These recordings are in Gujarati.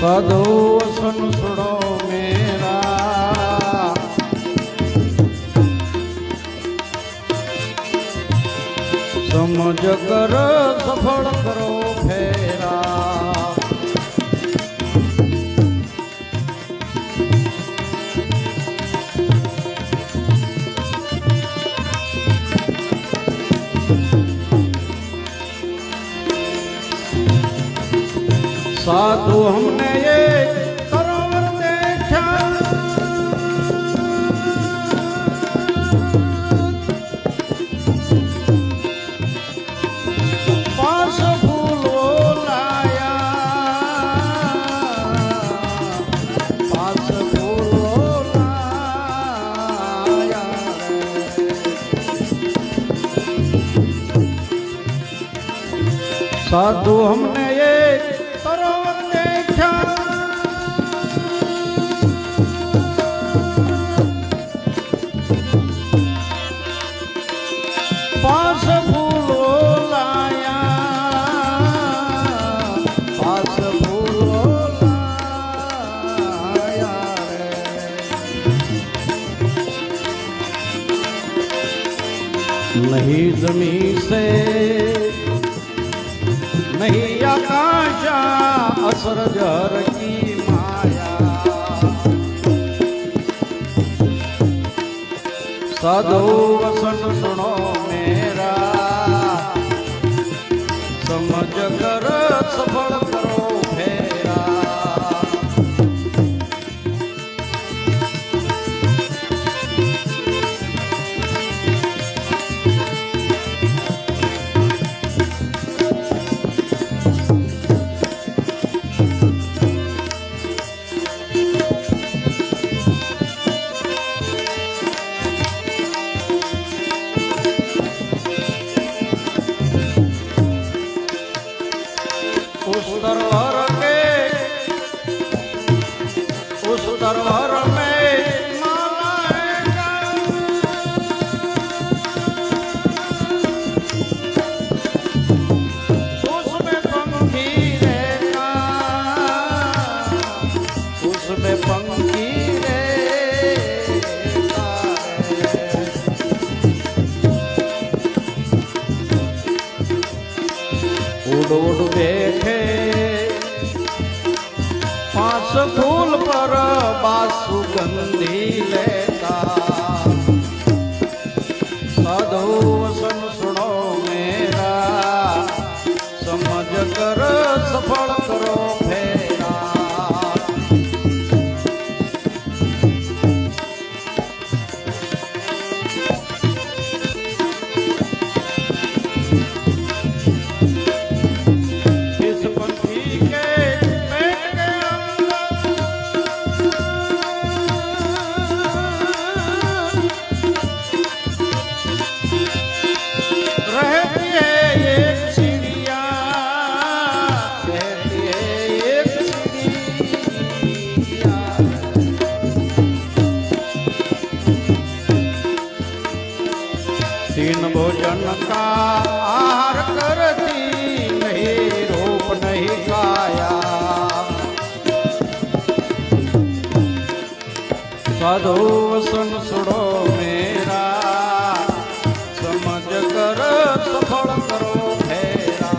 સાધુ વસન સુડો મેરા. સમજ કર સફળ કરો ફેરા. સાધુ હમને ये સરોવર દેખ્યા પાસ ફૂલો લાયા. પાસ ફૂલો સાધુ હમને जमी से नहीं आकाशा असर जर की माया। साधो वसन सुनो मेरा समझ ડોડ દેખે પાંચ ફૂલ પર બાસુગંધી લે. સીન ભોજન કા આહાર કરતી નહીં, રોપ નહીં કાયા સાધુ વસન સુડો મેરા, સમજ કર, સફળ કરો ફેરા.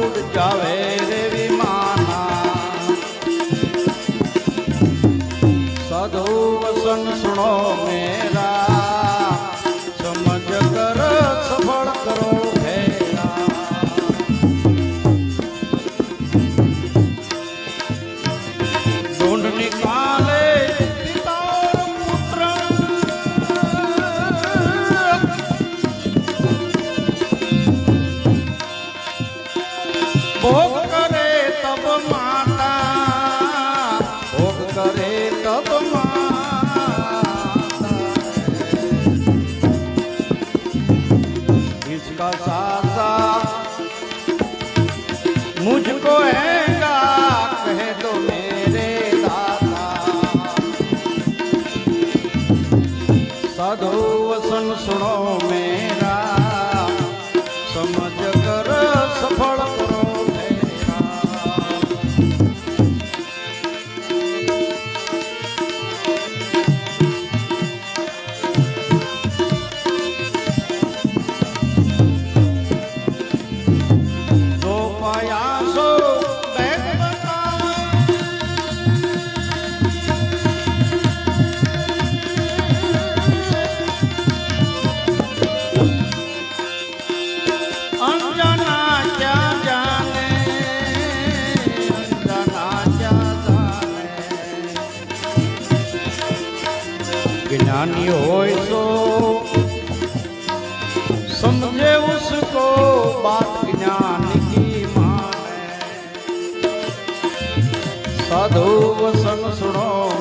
ઉડ જાવે રે વિમાના સાધુ વસન સુણો મેરા मुझको हैगा જ્ઞાની હોય તો સમજે ઉસકો બાત જ્ઞાન કી માને. સાધુ વસન સુણો